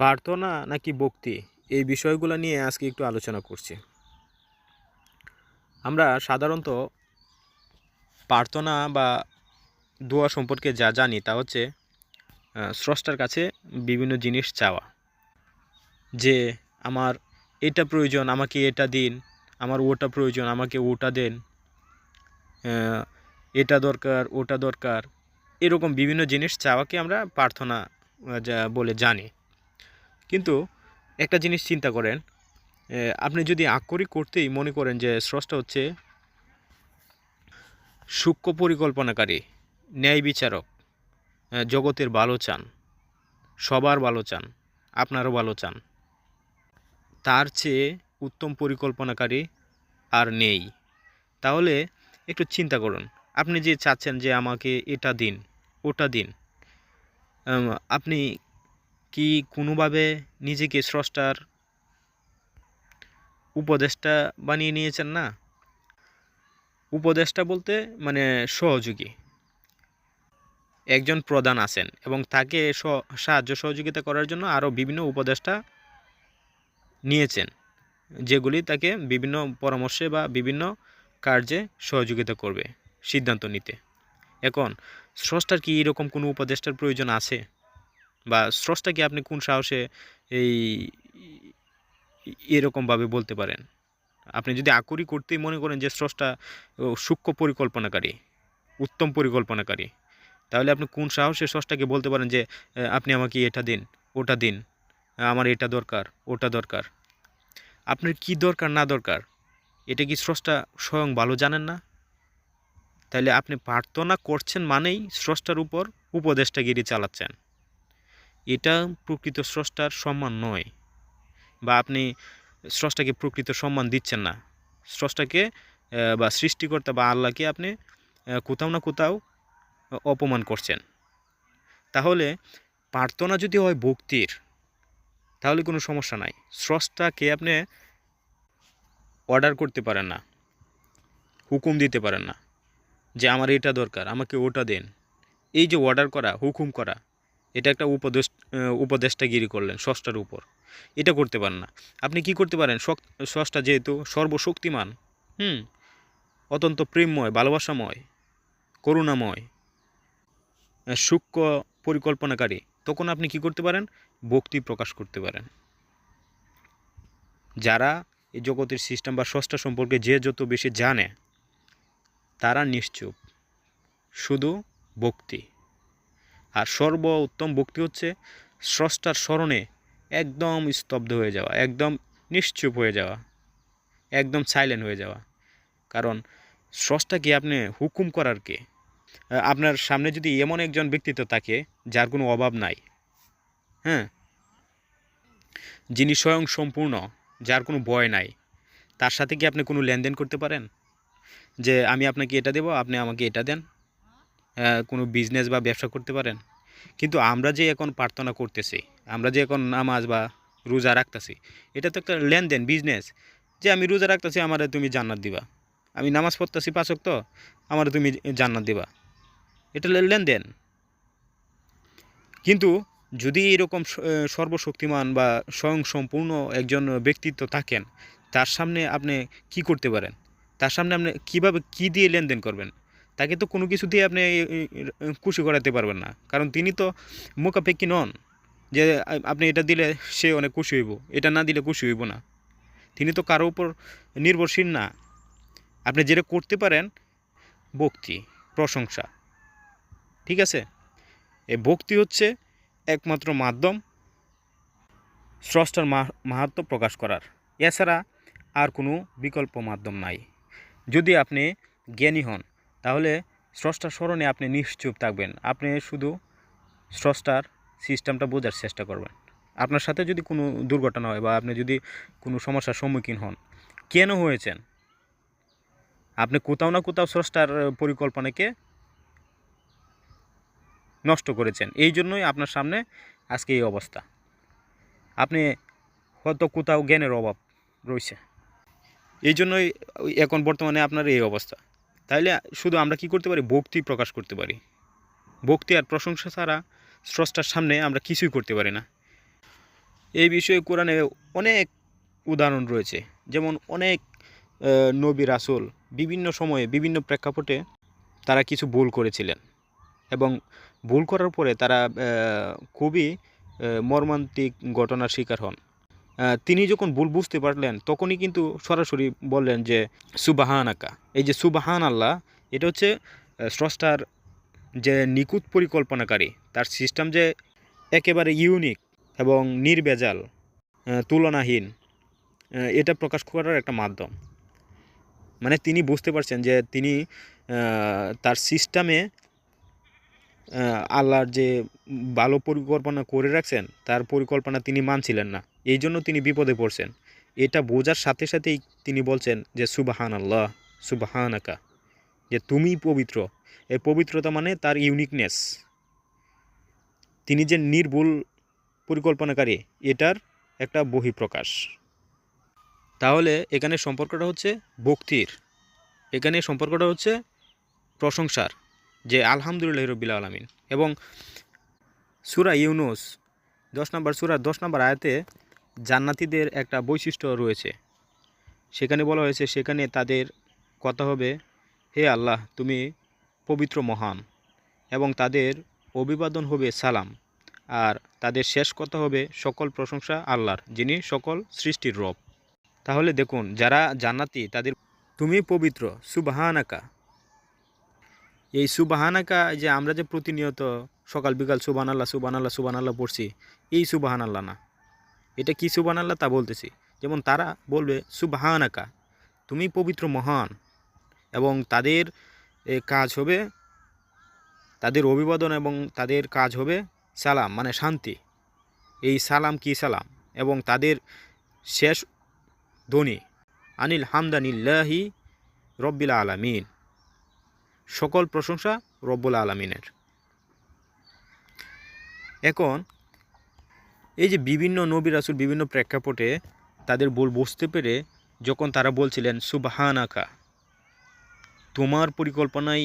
প্রার্থনা নাকি ভক্তি? এই বিষয়গুলো নিয়ে আজকে একটু আলোচনা করছি। আমরা সাধারণত প্রার্থনা বা দোয়া সম্পর্কে যা জানি তা হচ্ছে স্রষ্টার কাছে বিভিন্ন জিনিস চাওয়া। যে আমার এটা প্রয়োজন, আমাকে এটা দিন, আমার ওটা প্রয়োজন, আমাকে ওটা দেন এটা দরকার, ওটা দরকার, এরকম বিভিন্ন জিনিস চাওয়াকে আমরা প্রার্থনা বলে জানি। কিন্তু একটা জিনিস চিন্তা করেন আপনি যদি আক্ষরিক করতেই মনে করেন যে স্রষ্টা হচ্ছে সূক্ষ্ম পরিকল্পনাকারী, ন্যায় বিচারক জগতের ভালো চান, সবার ভালো চান, আপনারও ভালো চান, তার চেয়ে উত্তম পরিকল্পনাকারী আর নেই। তাহলে একটু চিন্তা করুন, আপনি যে চাচ্ছেন যে আমাকে এটা দিন, ওটা দিন আপনি কি কোনোভাবে নিজেকে স্রষ্টার উপদেষ্টা বানিয়ে নিয়েছেন না? উপদেষ্টা বলতে মানে সহযোগী। একজন প্রধান আছেন এবং তাকে সাহায্য সহযোগিতা করার জন্য আরও বিভিন্ন উপদেষ্টা নিয়েছেন, যেগুলি তাকে বিভিন্ন পরামর্শে বা বিভিন্ন কার্যে সহযোগিতা করবে, সিদ্ধান্ত নিতে। এখন, স্রষ্টার কি এরকম কোনো উপদেষ্টার প্রয়োজন আছে? বা স্রষ্টাকে আপনি কোন সাহসে এই এরকমভাবে বলতে পারেন? আপনি যদি আকরি করতেই মনে করেন যে স্রষ্টা সূক্ষ্ম পরিকল্পনাকারী, উত্তম পরিকল্পনাকারী, তাহলে আপনি কোন সাহসে স্রষ্টাকে বলতে পারেন যে আপনি আমাকে এটা দিন, ওটা দিন, আমার এটা দরকার, ওটা দরকার আপনার কি দরকার, না দরকার? এটা কি স্রষ্টা স্বয়ং ভালো জানেন না? তাহলে আপনি প্রার্থনা করছেন মানেই স্রষ্টার উপর উপদেষ্টাগিরি চালাচ্ছেন। এটা প্রকৃত স্রষ্টার সম্মান নয় বা আপনি স্রষ্টাকে প্রকৃত সম্মান দিচ্ছেন না। স্রষ্টাকে বা সৃষ্টিকর্তা বা আল্লাহকে আপনি কোথাও না কোথাও অপমান করছেন। তাহলে প্রার্থনা যদি হয় ভক্তির, তাহলে কোনো সমস্যা নাই। স্রষ্টাকে আপনি অর্ডার করতে পারেন না, হুকুম দিতে পারেন না যে, আমার এটা দরকার, আমাকে ওটা দেন। এই যে অর্ডার করা, হুকুম করা এটা একটা উপদেশ উপদেষ্টাগিরি করলেন স্রষ্টার উপর। এটা করতে পারেন না। আপনি কি করতে পারেন? স্রষ্টা যেহেতু সর্বশক্তিমান, হুম, অত্যন্ত প্রেমময়, ভালোবাসাময়, করুণাময় সূক্ষ্ম পরিকল্পনাকারী, তখন আপনি কি করতে পারেন? ভক্তি প্রকাশ করতে পারেন। যারা এই জগতের সিস্টেম বা স্রষ্টা সম্পর্কে যে যত বেশি জানে, তারা নিশ্চুপ। শুধু ভক্তি। আর সর্ব উত্তম ভক্তি হচ্ছে স্রষ্টার স্মরণে একদম স্তব্ধ হয়ে যাওয়া, একদম নিশ্চুপ হয়ে যাওয়া, একদম সাইলেন্ট হয়ে যাওয়া। কারণ স্রষ্টাকে আপনি হুকুম করার কে? আপনার সামনে যদি এমন একজন ব্যক্তিত্ব থাকে যার কোনো অভাব নাই হ্যাঁ? যিনি স্বয়ং সম্পূর্ণ, যার কোনো ভয় নাই, তার সাথে কি আপনি কোনো লেনদেন করতে পারেন? যে আমি আপনাকে এটা দেবো, আপনি আমাকে এটা দেন? কোনো বিজনেস বা ব্যবসা করতে পারেন। কিন্তু আমরা যে এখন প্রার্থনা করতেছি, আমরা যে এখন নামাজ বা রোজা রাখতেছি, এটা তো একটা লেনদেন বিজনেস যে আমি রোজা রাখতেছি, আমারে তুমি জান্নাত দিবা। আমি নামাজ পড়তেছি পাচক তো আমার তুমি জান্নাত দিবা। এটা লেনদেন। কিন্তু যদি এরকম সর্বশক্তিমান বা স্বয়ং সম্পূর্ণ একজন ব্যক্তিত্ব থাকেন, তার সামনে আপনি কি করতে পারেন? তার সামনে আপনি কীভাবে কি দিয়ে লেনদেন করবেন? তাকে তো কোনো কিছু দিয়ে আপনি এ, এ, এ, খুশি করাতে পারবেন না। কারণ তিনি তো মুখাপেক্ষী নন যে আপনি এটা দিলে সে অনেক খুশি হইব এটা না দিলে খুশি হইব না। তিনি তো কারও উপর নির্ভরশীল না। আপনি যেটা করতে পারেন ভক্তি প্রশংসা। ঠিক আছে? এই ভক্তি হচ্ছে একমাত্র মাধ্যম স্রষ্টার মা- মাহাত্ম্য প্রকাশ করার। এছাড়া আর কোনো বিকল্প মাধ্যম নাই। যদি আপনি জ্ঞানী হন তাহলে স্রষ্টার স্মরণে আপনি নিশ্চুপ থাকবেন। আপনি শুধু স্রষ্টার সিস্টেমটা বোঝার চেষ্টা করবেন। আপনার সাথে যদি কোনো দুর্ঘটনা হয় বা আপনি যদি কোনো সমস্যার সম্মুখীন হন, কেন হয়েছেন? আপনি কোথাও না কোথাও স্রষ্টার পরিকল্পনাকে নষ্ট করেছেন। এই জন্যই আপনার সামনে আজকে এই অবস্থা। আপনি হয়তো কোথাও জ্ঞানের অভাব রয়েছে। এই জন্যই এখন বর্তমানে আপনার এই অবস্থা। তাইলে শুধু আমরা কি করতে পারি? ভক্তি প্রকাশ করতে পারি। ভক্তি আর প্রশংসা ছাড়া স্রষ্টার সামনে আমরা কিছুই করতে পারি না। এই বিষয়ে কোরআনে অনেক উদাহরণ রয়েছে। যেমন অনেক নবী রাসুল বিভিন্ন সময়ে বিভিন্ন প্রেক্ষাপটে তারা কিছু ভুল করেছিলেন এবং ভুল করার পরে তারা খুবই মর্মান্তিক ঘটনার শিকার হন। তিনি যখন ভুল বুঝতে পারলেন তখনই কিন্তু সরাসরি বললেন যে সুবাহান আকা এই যে সুবাহান আল্লাহ এটা হচ্ছে স্রষ্টার যে নিখুঁত পরিকল্পনাকারী তার সিস্টেম যে একেবারে ইউনিক এবং নির্ভেজাল আহ, তুলনাহীন এটা প্রকাশ করার একটা মাধ্যম। মানে তিনি বুঝতে পারছেন যে তিনি তার সিস্টেমে আল্লাহর যে ভালো পরিকল্পনা করে রাখছেন, তার পরিকল্পনা তিনি মানছিলেন না। এই জন্য তিনি বিপদে পড়ছেন। এটা বোঝার সাথে সাথেই তিনি বলছেন যে সুবাহান আল্লাহ সুবাহান আকা যে, তুমিই পবিত্র। এই পবিত্রতা মানে তার ইউনিকনেস তিনি যে নির্ভুল পরিকল্পনাকারী, এটার একটা বহিঃপ্রকাশ। তাহলে এখানে সম্পর্কটা হচ্ছে ভক্তির। এখানে সম্পর্কটা হচ্ছে প্রশংসার। যে আলহামদুলিল্লাহ রবিল আলমিন। এবং সুরা ইউনুস, দশ নম্বর সুরা, দশ নম্বর আয়াতে জান্নাতিদের একটা বৈশিষ্ট্য রয়েছে। সেখানে বলা হয়েছে, সেখানে তাদের কথা হবে, হে আল্লাহ, তুমি পবিত্র মহান এবং তাদের অভিবাদন হবে সালাম। আর তাদের শেষ কথা হবে, সকল প্রশংসা আল্লাহর, যিনি সকল সৃষ্টির রব। তাহলে দেখুন, যারা জান্নাতি, তাদের, তুমি পবিত্র, সুবাহানাকা এই সুবাহানাকা যে আমরা যে প্রতিনিয়ত সকাল, বিকাল সুবান আল্লাহ সুবান আল্লাহ সুবান আল্লাহ পড়ছি, এই সুবাহান আল্লাহ না। এটা কি সুবান আল্লাহ তা বলতেছি। যেমন তারা বলবে, সুবাহানাকা, তুমি পবিত্র মহান এবং তাদের কাজ হবে, তাদের অভিবাদন এবং তাদের কাজ হবে সালাম মানে শান্তি। এই সালাম কি সালাম? এবং তাদের শেষ ধ্বনি, আনিল হামদানিল্লাহি রব্বিল আলামিন। সকল প্রশংসা রব্বুল আলমিনের। এখন, এই যে বিভিন্ন নবী রাসুল বিভিন্ন প্রেক্ষাপটে তাদের বল বুঝতে পেরে যখন তারা বলছিলেন, সুবাহানাকা, তোমার পরিকল্পনাই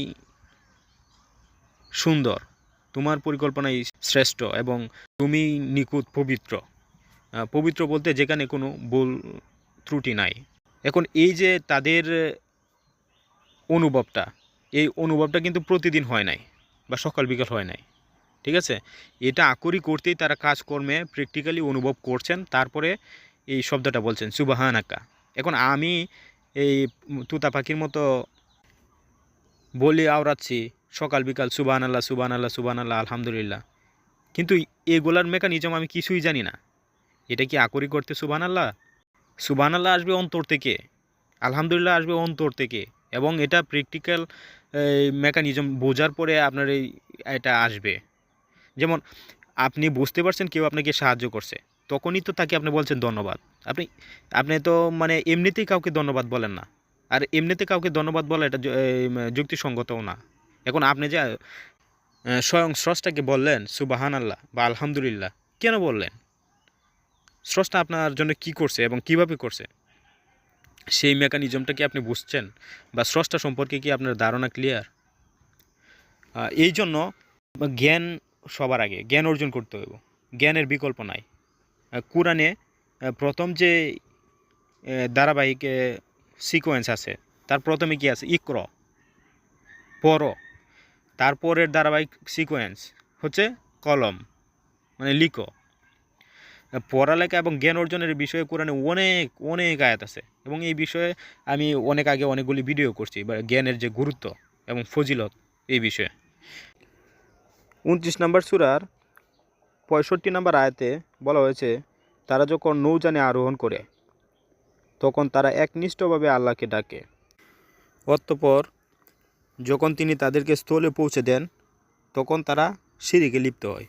সুন্দর, তোমার পরিকল্পনাই শ্রেষ্ঠ এবং তুমি নিখুঁত পবিত্র। পবিত্র বলতে যেখানে কোনো ভুল ত্রুটি নাই। এখন এই যে তাদের অনুভবটা এই অনুভবটা কিন্তু প্রতিদিন হয় নাই বা সকাল বিকাল হয় নাই। ঠিক আছে? এটা আকরি করতেই তারা কাজকর্মে প্র্যাকটিক্যালি অনুভব করছেন, তারপরে এই শব্দটা বলছেন সুবাহান আঁকা এখন আমি এই তুতা পাখির মতো বলি আওড়াচ্ছি, সকাল বিকাল সুবান আল্লাহ সুবান আল্লাহ সুবান আল্লাহ আলহামদুলিল্লাহ। কিন্তু এগুলার মেকানিজম আমি কিছুই জানি না। এটা কি আকরি করতে সুবান আল্লাহ সুবান আল্লাহ আসবে অন্তর থেকে, আলহামদুলিল্লাহ আসবে অন্তর থেকে, এবং এটা প্র্যাকটিক্যাল মেকানিজম বোঝার পরে আপনার এই এটা আসবে। যেমন, আপনি বুঝতে পারছেন কেউ আপনাকে সাহায্য করছে, তখনই তো তাকে আপনি বলছেন ধন্যবাদ। আপনি আপনি তো মানে এমনিতেই কাউকে ধন্যবাদ বলেন না। আর এমনিতে কাউকে ধন্যবাদ বলা এটা যুক্তিসঙ্গতও না। এখন আপনি যে স্বয়ং স্রষ্টাকে বললেন সুবাহান আল্লাহ বা আলহামদুলিল্লাহ, কেন বললেন? স্রষ্টা আপনার জন্য কি করছে এবং কীভাবে করছে? সেই মেকানিজমটা কি আপনি বুঝছেন? বা স্রষ্টা সম্পর্কে কি আপনার ধারণা ক্লিয়ার এই জন্য জ্ঞান সবার আগে, জ্ঞান অর্জন করতে হইব। জ্ঞানের বিকল্প নাই। কোরআনে প্রথম যে ধারাবাহিক সিকোয়েন্স আছে, তার প্রথমে কি আছে? ইক্র, পর। তারপরের ধারাবাহিক সিকোয়েন্স হচ্ছে কলম মানে লিখো। পড়ালেখা এবং জ্ঞান অর্জনের বিষয়ে কোরআনে অনেক অনেক আয়াত আছে। এবং এই বিষয়ে আমি অনেক আগে অনেকগুলি ভিডিও করছি, বা জ্ঞানের যে গুরুত্ব এবং ফজিলত, এই বিষয়ে। উনত্রিশ নম্বর সুরার পঁয়ষট্টি নম্বর আয়াতে বলা হয়েছে, তারা যখন নৌযানে আরোহণ করে, তখন তারা একনিষ্ঠভাবে আল্লাহকে ডাকে। অতঃপর যখন তিনি তাদেরকে স্থলে পৌঁছে দেন, তখন তারা সিঁড়িকে লিপ্ত হয়।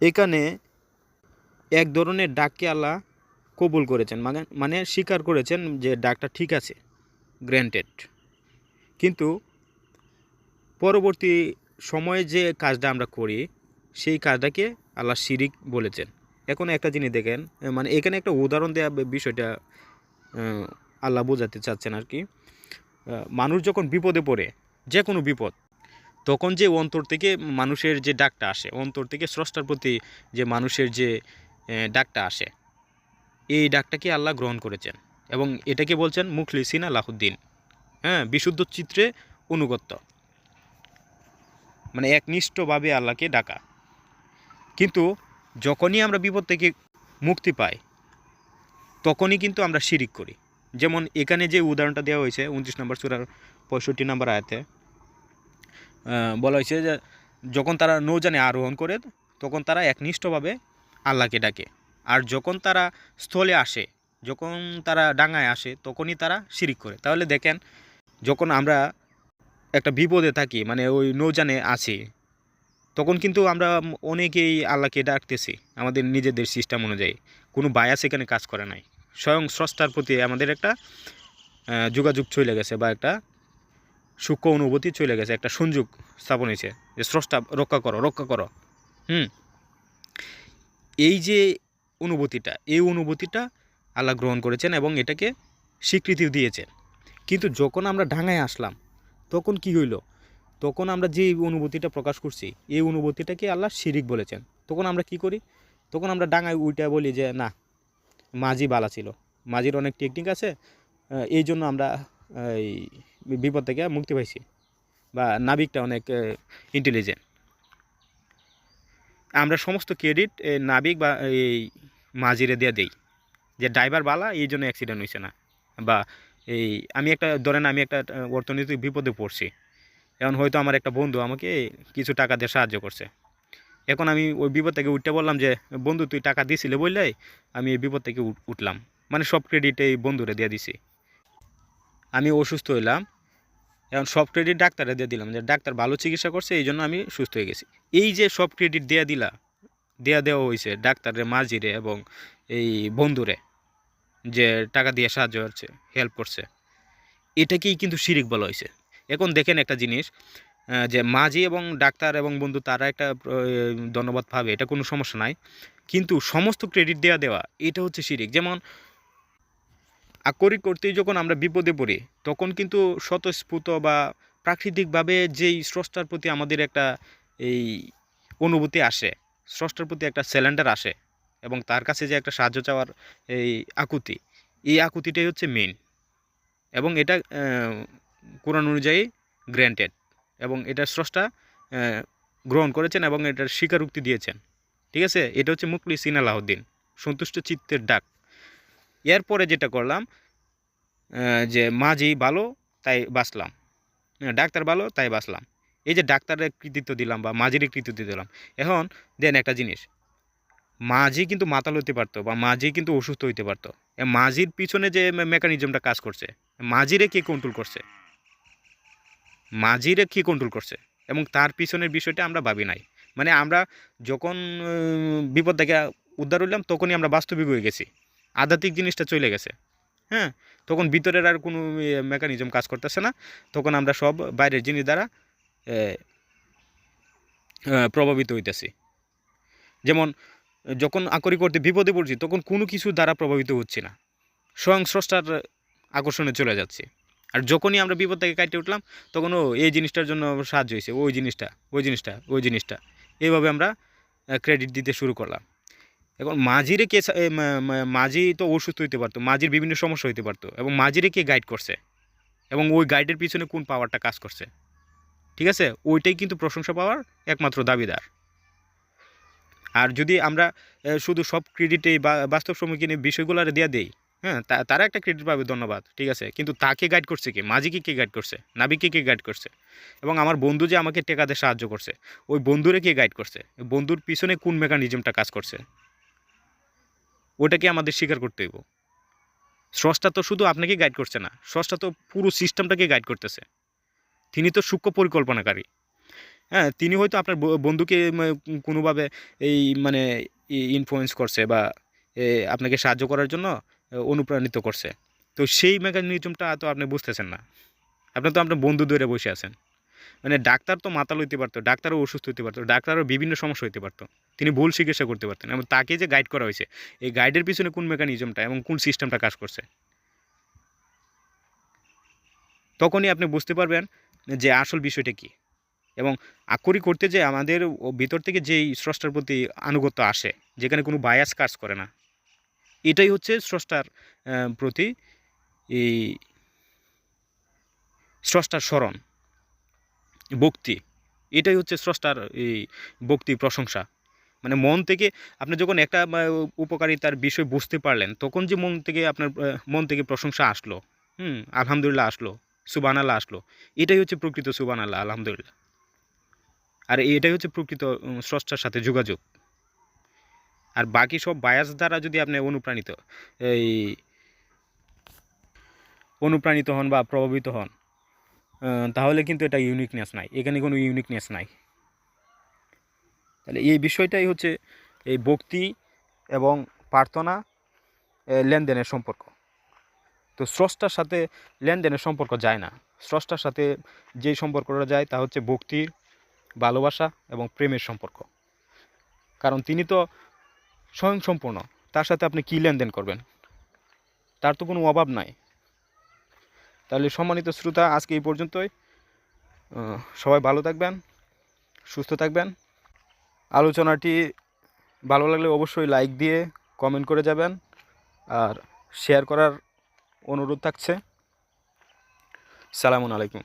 এখানে এক ধরনের ডাককে আল্লাহ কবুল করেছেন মানে মানে স্বীকার করেছেন যে ডাকটা ঠিক আছে গ্র্যান্টেড কিন্তু পরবর্তী সময়ে যে কাজটা আমরা করি, সেই কাজটাকে আল্লাহ শিরিক বলেছেন। এখন একটা জিনিস দেখেন মানে এখানে একটা উদাহরণ দেওয়া বিষয়টা আল্লাহ বোঝাতে চাচ্ছেন আর কি। মানুষ যখন বিপদে পড়ে, যে কোনো বিপদ, তখন যে অন্তর থেকে মানুষের যে ডাকটা আসে, অন্তর থেকে স্রষ্টার প্রতি যে মানুষের যে ডাকটা আসে। এই ডাকটাকে আল্লাহ গ্রহণ করেছেন? এবং এটাকে বলছেন মুখলিসিন আলাহুদ্দিন হ্যাঁ বিশুদ্ধ চিত্রে অনুগত্য। মানে একনিষ্ঠভাবে আল্লাহকে ডাকা। কিন্তু যখনই আমরা বিপদ থেকে মুক্তি পাই, তখনই কিন্তু আমরা শিরিক করি। যেমন এখানে যে উদাহরণটা দেওয়া হয়েছে, উনত্রিশ নম্বর সুরার পঁয়ষট্টি নম্বর আয়াতে বলা হয়েছে যে যখন তারা নৌজানে আরোহণ করে, তখন তারা একনিষ্ঠভাবে আল্লাহকে ডাকে। আর যখন তারা স্থলে আসে, যখন তারা ডাঙায় আসে, তখনই তারা শিরিক করে। তাহলে দেখেন, যখন আমরা একটা বিপদে থাকি মানে ওই নৌজানে আছি, তখন কিন্তু আমরা অনেকেই আল্লাহকে ডাকতেছি, আমাদের নিজেদের সিস্টেম অনুযায়ী। কোনো বায়াস এখানে কাজ করে নাই। স্বয়ং স্রষ্টার প্রতি আমাদের একটা যোগাযোগ চলে গেছে বা একটা সূক্ষ্ম অনুভূতি চলে গেছে, একটা সংযোগ স্থাপন হয়েছে যে স্রষ্টা রক্ষা করো রক্ষা করো। হুম? এই যে অনুভূতিটা, এই অনুভূতিটা আল্লাহ গ্রহণ করেছেন এবং এটাকে স্বীকৃতিও দিয়েছেন। কিন্তু যখন আমরা ডাঙায় আসলাম, তখন কি হইল? তখন আমরা যে অনুভূতিটা প্রকাশ করছি, এই অনুভূতিটাকে আল্লাহ শিরিক বলেছেন। তখন আমরা কি করি? তখন আমরা ডাঙায় উইটা বলি যে, না, মাঝি বালা ছিল। মাঝির অনেক টেকনিক আছে এই জন্য আমরা এই বিপদ থেকে মুক্তি পাইছি। বা নাবিকটা অনেক ইন্টেলিজেন্ট আমরা সমস্ত ক্রেডিট নাবিক বা এই মাঝিরে দিয়ে দেই। যে ড্রাইভার বালা এই জন্য অ্যাক্সিডেন্ট হয়েছে না। বা এই আমি একটা, ধরেন আমি একটা অর্থনৈতিক বিপদে পড়ছি। এখন হয়তো আমার একটা বন্ধু আমাকে কিছু টাকা দিয়ে সাহায্য করছে। এখন আমি ওই বিপদ থেকে উঠতে বললাম যে, বন্ধু, তুই টাকা দিছিলে বললে আমি এই বিপদ থেকে উঠ- উঠলাম। মানে সব ক্রেডিট এই বন্ধুরে দিয়ে দিছি। আমি অসুস্থ হইলাম। এখন সব ক্রেডিট ডাক্তারে দিয়ে দিলাম যে, ডাক্তার ভালো চিকিৎসা করছে, এই জন্য আমি সুস্থ হয়ে গেছি। এই যে সব ক্রেডিট দেয়া দিলা, দেয়া দেওয়া হয়েছে ডাক্তারের মাঝিরে এবং এই বন্ধুরে যে টাকা দিয়ে সাহায্য করছে হেল্প করছে, এটাকেই কিন্তু শিরিক বলা হয়েছে এখন দেখেন একটা জিনিস যে মাঝি এবং ডাক্তার এবং বন্ধু তারা একটা ধন্যবাদ পাবে এটা কোনো সমস্যা নাই। কিন্তু সমস্ত ক্রেডিট দেওয়া দেওয়া, এটা হচ্ছে শিরিক। যেমন আকরিক করতেই যখন আমরা বিপদে পড়ি, তখন কিন্তু স্বতঃস্ফূর্ত বা প্রাকৃতিকভাবে যেই স্রষ্টার প্রতি আমাদের একটা এই অনুভূতি আসে, স্রষ্টার প্রতি একটা সিলিন্ডার আসে এবং তার কাছে যে একটা সাহায্য চাওয়ার এই আকুতি, এই আকুতিটাই হচ্ছে মেন এবং এটা কোরআন অনুযায়ী গ্র্যান্টেড এবং এটা স্রষ্টা গ্রহণ করেছেন এবং এটার স্বীকারোক্তি দিয়েছেন। ঠিক আছে? এটা হচ্ছে মুকলি সিন আলাউদ্দিন, সন্তুষ্ট চিত্তের ডাক। এরপরে যেটা করলাম যে মাঝি ভালো, তাই বাঁচলাম। ডাক্তার ভালো, তাই বাঁচলাম। এই যে ডাক্তারের কৃতিত্ব দিলাম বা মাঝির কৃতিত্ব দিলাম, এখন দেন একটা জিনিস। মাঝি কিন্তু মাতাল হতে পারতো বা মাঝি কিন্তু অসুস্থ হইতে পারতো। মাঝির পিছনে যে মেকানিজমটা কাজ করছে, মাঝিরে কে কন্ট্রোল করছে? মাঝিরে কে কন্ট্রোল করছে? এবং তার পিছনের বিষয়টা আমরা ভাবি নাই। মানে আমরা যখন বিপদ থেকে উদ্ধার হইলাম, তখনই আমরা বাস্তবিক হয়ে গেছি। আধ্যাত্মিক জিনিসটা চলে গেছে। হ্যাঁ? তখন ভিতরের আর কোনো মেকানিজম কাজ করতেছে না। তখন আমরা সব বাইরের জিনিস দ্বারা প্রভাবিত হইতেছি। যেমন, যখন আকরি করতে বিপদে পড়ছি, তখন কোনো কিছু দ্বারা প্রভাবিত হচ্ছি না। স্বয়ং স্রষ্টার আকর্ষণে চলে যাচ্ছে। আর যখনই আমরা বিপদ থেকে কাটিয়ে উঠলাম, তখন, ও, এই জিনিসটার জন্য সাহায্য হয়েছে। ওই জিনিসটা ওই জিনিসটা ওই জিনিসটা। এইভাবে আমরা ক্রেডিট দিতে শুরু করলাম। এখন মাঝিরে কে মাঝি তো অসুস্থ হইতে পারতো, মাঝির বিভিন্ন সমস্যা হইতে পারতো, এবং মাঝিরে কে গাইড করছে? এবং ওই গাইডের পিছনে কোন পাওয়ারটা কাজ করছে? ঠিক আছে? ওইটাই কিন্তু প্রশংসা পাওয়ার একমাত্র দাবিদার। আর যদি আমরা শুধু সব ক্রেডিটে বাস্তব সম্মুখীন বিষয়গুলো দেওয়া দেই হ্যাঁ তারা একটা ক্রেডিট পাবে, ধন্যবাদ, ঠিক আছে? কিন্তু তাকে গাইড করছে কে? মাঝিকে কে গাইড করছে? নাবিককে কে গাইড করছে? এবং আমার বন্ধু যে আমাকে টেকাতে সাহায্য করছে, ওই বন্ধুরে কে গাইড করছে? বন্ধুর পিছনে কোন মেকানিজমটা কাজ করছে? ওটাকে আমাদের স্বীকার করতে হইব। স্রষ্টা তো শুধু আপনাকে গাইড করছে না, স্রষ্টা তো পুরো সিস্টেমটাকে গাইড করতেছে। তিনি তো সূক্ষ্ম পরিকল্পনাকারী। হ্যাঁ তিনি হয়তো আপনার বন্ধুকে কোনোভাবে এই মানে ইনফ্লুয়েন্স করছে বা আপনাকে সাহায্য করার জন্য অনুপ্রাণিত করছে। তো সেই মেকানিজমটা তো আপনি বুঝতেছেন না। আপনি তো আপনার বন্ধু ধরে বসে আছেন। মানে ডাক্তার তো মাতাল হইতে পারতো, ডাক্তারও অসুস্থ হইতে পারতো, ডাক্তারও বিভিন্ন সমস্যা হইতে পারতো। তিনি ভুল চিকিৎসা করতে পারতেন এবং তাকে যে গাইড করা হয়েছে, এই গাইডের পিছনে কোন মেকানিজমটা এবং কোন সিস্টেমটা কাজ করছে? তখনই আপনি বুঝতে পারবেন যে আসল বিষয়টা কী? এবং আক্ষরিক করতে যে আমাদের ভিতর থেকে যেই স্রষ্টার প্রতি আনুগত্য আসে, যেখানে কোনো বায়াস কাজ করে না, এটাই হচ্ছে স্রষ্টার প্রতি এই স্রষ্টার স্মরণ, ভক্তি, এটাই হচ্ছে স্রষ্টার এই ভক্তি প্রশংসা। মানে মন থেকে আপনি যখন একটা উপকারিতার বিষয় বুঝতে পারলেন, তখন যে মন থেকে আপনার মন থেকে প্রশংসা আসলো, হুম, আলহামদুলিল্লাহ আসলো সুবান আল্লাহ আসলো। এটাই হচ্ছে প্রকৃত সুবান আল্লাহ আলহামদুলিল্লাহ। আর এটাই হচ্ছে প্রকৃত স্রষ্টার সাথে যোগাযোগ। আর বাকি সব বায়াস দ্বারা যদি আপনি অনুপ্রাণিত, এই অনুপ্রাণিত হন বা প্রভাবিত হন তাহলে কিন্তু এটা ইউনিকনেস নাই। এখানে কোনো ইউনিকনেস নাই। তাহলে এই বিষয়টাই হচ্ছে এই ভক্তি এবং প্রার্থনা লেনদেনের সম্পর্ক। তো স্রষ্টার সাথে লেনদেনের সম্পর্ক যায় না। স্রষ্টার সাথে যেই সম্পর্কটা যায় তা হচ্ছে ভক্তির ভালোবাসা এবং প্রেমের সম্পর্ক। কারণ তিনি তো স্বয়ংসম্পূর্ণ, তার সাথে আপনি কী লেনদেন করবেন? তার তো কোনো অভাব নাই। তাহলে সম্মানিত শ্রোতা, আজকে এই পর্যন্তই। সবাই ভালো থাকবেন, সুস্থ থাকবেন। আলোচনাটি ভালো লাগলে অবশ্যই লাইক দিয়ে কমেন্ট করে যাবেন আর শেয়ার করার অনুরোধ থাকছে। সালামু আলাইকুম।